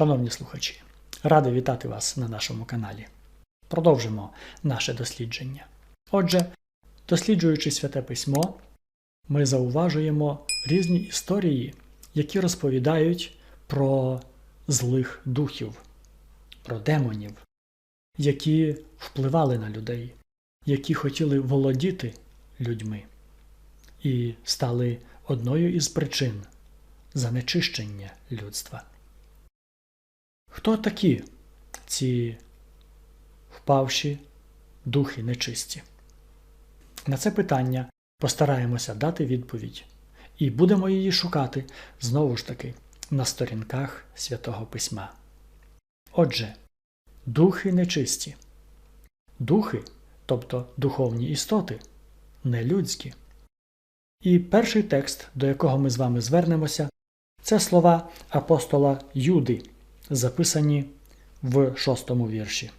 Шановні слухачі, радий вітати вас на нашому каналі. Продовжимо наше дослідження. Отже, досліджуючи Святе Письмо, ми зауважуємо різні історії, які розповідають про злих духів, про демонів, які впливали на людей, які хотіли володіти людьми і стали одною із причин занечищення людства. Хто такі ці впавші духи нечисті? На це питання постараємося дати відповідь і будемо її шукати знову ж таки на сторінках Святого Письма. Отже, духи нечисті. Духи, тобто духовні істоти, не людські. І перший текст, до якого ми з вами звернемося, це слова апостола Юди, записані в шостому вірші.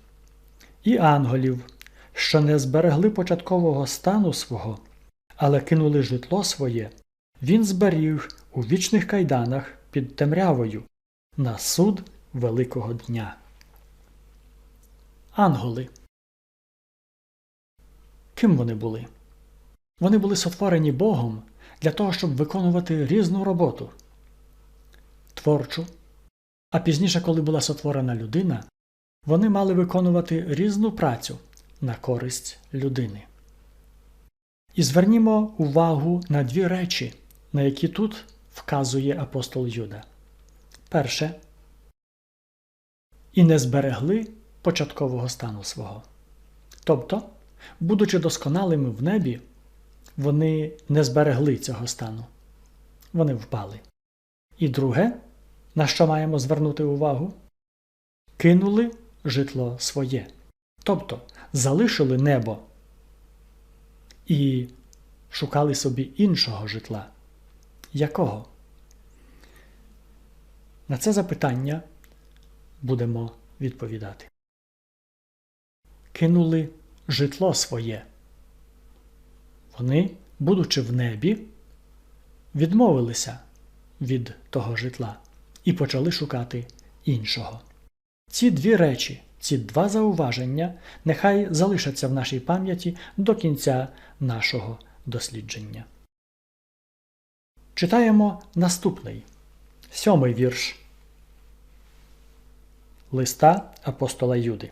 І ангелів, що не зберегли початкового стану свого, але кинули житло своє, він зберіг у вічних кайданах під темрявою на суд Великого дня. Ангели. Ким вони були? Вони були сотворені Богом для того, щоб виконувати різну роботу творчу. А пізніше, коли була сотворена людина, вони мали виконувати різну працю на користь людини. І звернімо увагу на дві речі, на які тут вказує апостол Юда. Перше. І не зберегли початкового стану свого. Тобто, будучи досконалими в небі, вони не зберегли цього стану. Вони впали. І друге, на що маємо звернути увагу? Кинули житло своє. Тобто залишили небо і шукали собі іншого житла. Якого? На це запитання будемо відповідати. Кинули житло своє. Вони, будучи в небі, відмовилися від того житла і почали шукати іншого. Ці дві речі, ці два зауваження нехай залишаться в нашій пам'яті до кінця нашого дослідження. Читаємо наступний сьомий вірш листа апостола Юди.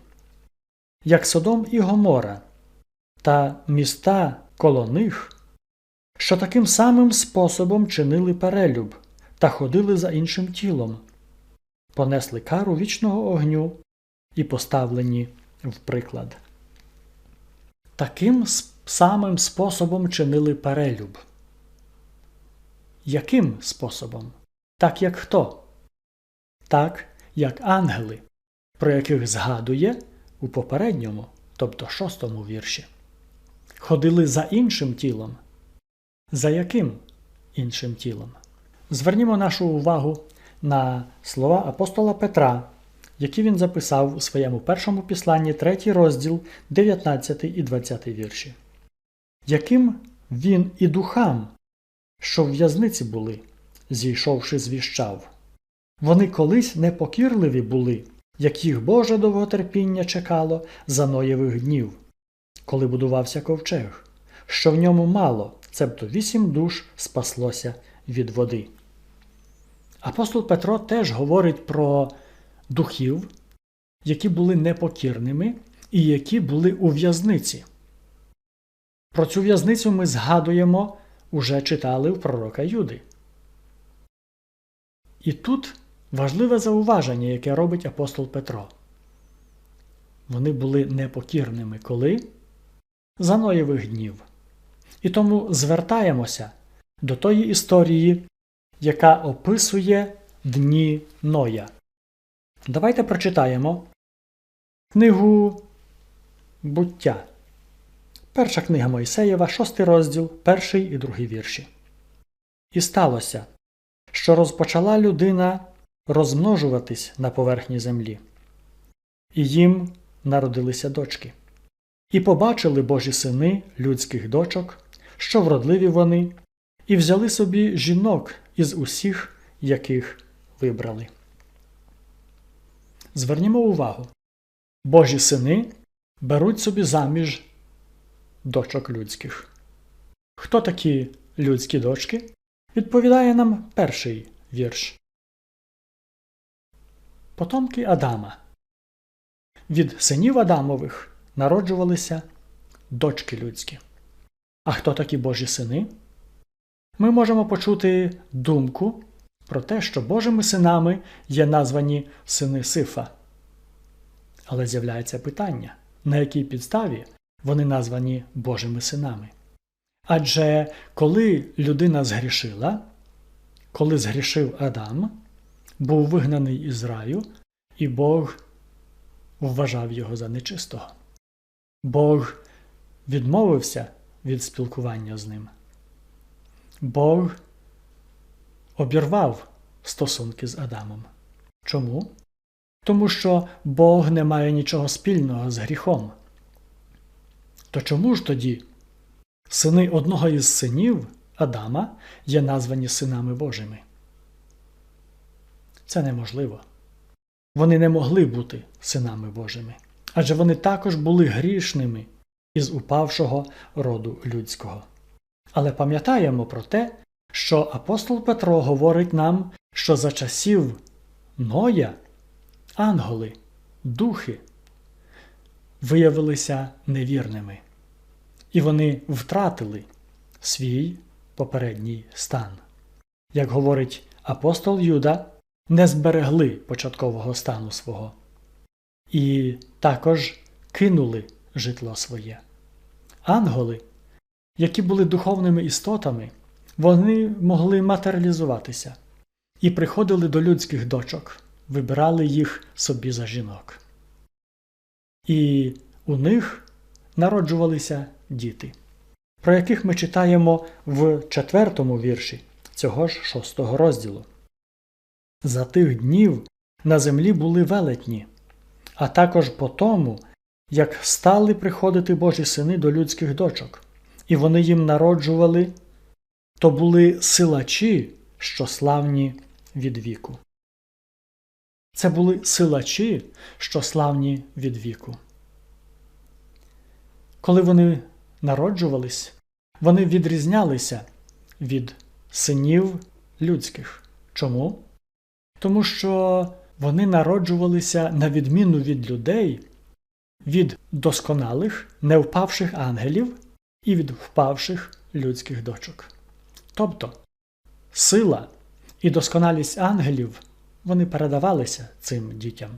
Як Содом і Гомора та міста коло них, що таким самим способом чинили перелюб та ходили за іншим тілом, понесли кару вічного огню і поставлені в приклад. Таким самим способом чинили перелюб. Яким способом? Так як хто? Так, як ангели, про яких згадує у попередньому, тобто шостому вірші. Ходили за іншим тілом. За яким іншим тілом? Звернімо нашу увагу на слова апостола Петра, які він записав у своєму першому післанні, 3 розділ, 19 і 20 вірші. Яким він і духам, що в в'язниці були, зійшовши, звіщав. Вони колись непокірливі були, як їх Боже довготерпіння чекало за Ноєвих днів, коли будувався ковчег, що в ньому мало, цебто вісім душ спаслося від води. Апостол Петро теж говорить про духів, які були непокірними і які були у в'язниці. Про цю в'язницю ми згадуємо, уже читали в пророка Юди. І тут важливе зауваження, яке робить апостол Петро. Вони були непокірними коли? За Ноєвих днів. І тому звертаємося до тої історії, яка описує дні Ноя. Давайте прочитаємо книгу буття. Перша книга Мойсеєва, шостий розділ, перший і другий вірші. І сталося, що розпочала людина розмножуватись на поверхні землі, і їм народилися дочки. І побачили Божі сини людських дочок, що вродливі вони, і взяли собі жінок із усіх, яких вибрали. Звернімо увагу. Божі сини беруть собі заміж дочок людських. Хто такі людські дочки? Відповідає нам перший вірш. Потомки Адама. Від синів Адамових народжувалися дочки людські. А хто такі Божі сини? Ми можемо почути думку про те, що Божими синами є названі сини Сифа. Але з'являється питання, на якій підставі вони названі Божими синами. Адже коли людина згрішила, коли згрішив Адам, був вигнаний із раю, і Бог вважав його за нечистого. Бог відмовився від спілкування з ним. Бог обірвав стосунки з Адамом. Чому? Тому що Бог не має нічого спільного з гріхом. То чому ж тоді сини одного із синів Адама є названі синами Божими? Це неможливо. Вони не могли бути синами Божими, адже вони також були грішними із упавшого роду людського. Але пам'ятаємо про те, що апостол Петро говорить нам, що за часів Ноя ангели, духи виявилися невірними, і вони втратили свій попередній стан. Як говорить апостол Юда, не зберегли початкового стану свого, і також кинули житло своє. Ангели, які були духовними істотами, вони могли матеріалізуватися і приходили до людських дочок, вибирали їх собі за жінок. І у них народжувалися діти, про яких ми читаємо в четвертому вірші цього ж шостого розділу. За тих днів на землі були велетні, а також по тому, як стали приходити Божі сини до людських дочок, і вони їм народжували, то були силачі, що славні від віку. Це були силачі, що славні від віку. Коли вони народжувались, вони відрізнялися від синів людських. Чому? Тому що вони народжувалися на відміну від людей, від досконалих, невпавших ангелів і від впавших людських дочок. Тобто сила і досконалість ангелів вони передавалися цим дітям.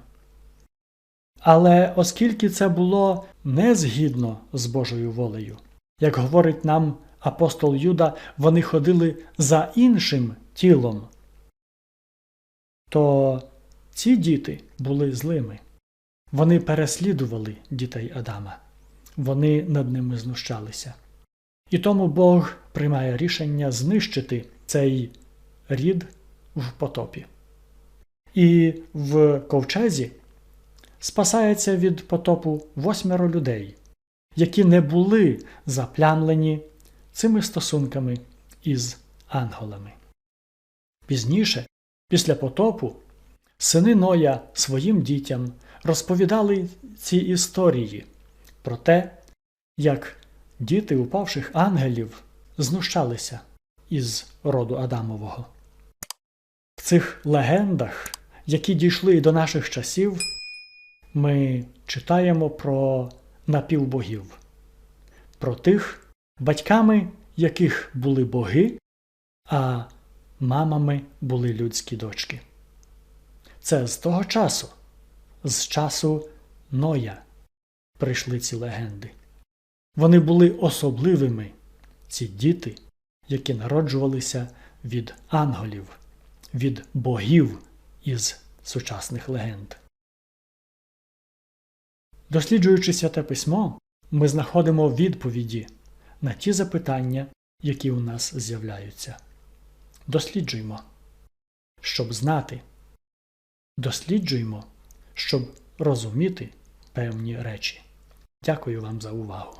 Але оскільки це було не згідно з Божою волею, як говорить нам апостол Юда, вони ходили за іншим тілом, то ці діти були злими. Вони переслідували дітей Адама, вони над ними знущалися. І тому Бог приймає рішення знищити цей рід в потопі. І в ковчезі спасається від потопу восьмеро людей, які не були заплямлені цими стосунками із ангелами. Пізніше, після потопу, сини Ноя своїм дітям розповідали ці історії про те, як діти упавших ангелів знущалися із роду Адамового. В цих легендах, які дійшли до наших часів, ми читаємо про напівбогів, про тих, батьками яких були боги, а мамами були людські дочки. Це з того часу, з часу Ноя, прийшли ці легенди. Вони були особливими, ці діти, які народжувалися від ангелів, від богів із сучасних легенд. Досліджуючи святе письмо, ми знаходимо відповіді на ті запитання, які у нас з'являються. Досліджуємо, щоб знати. Досліджуємо, щоб розуміти певні речі. Дякую вам за увагу.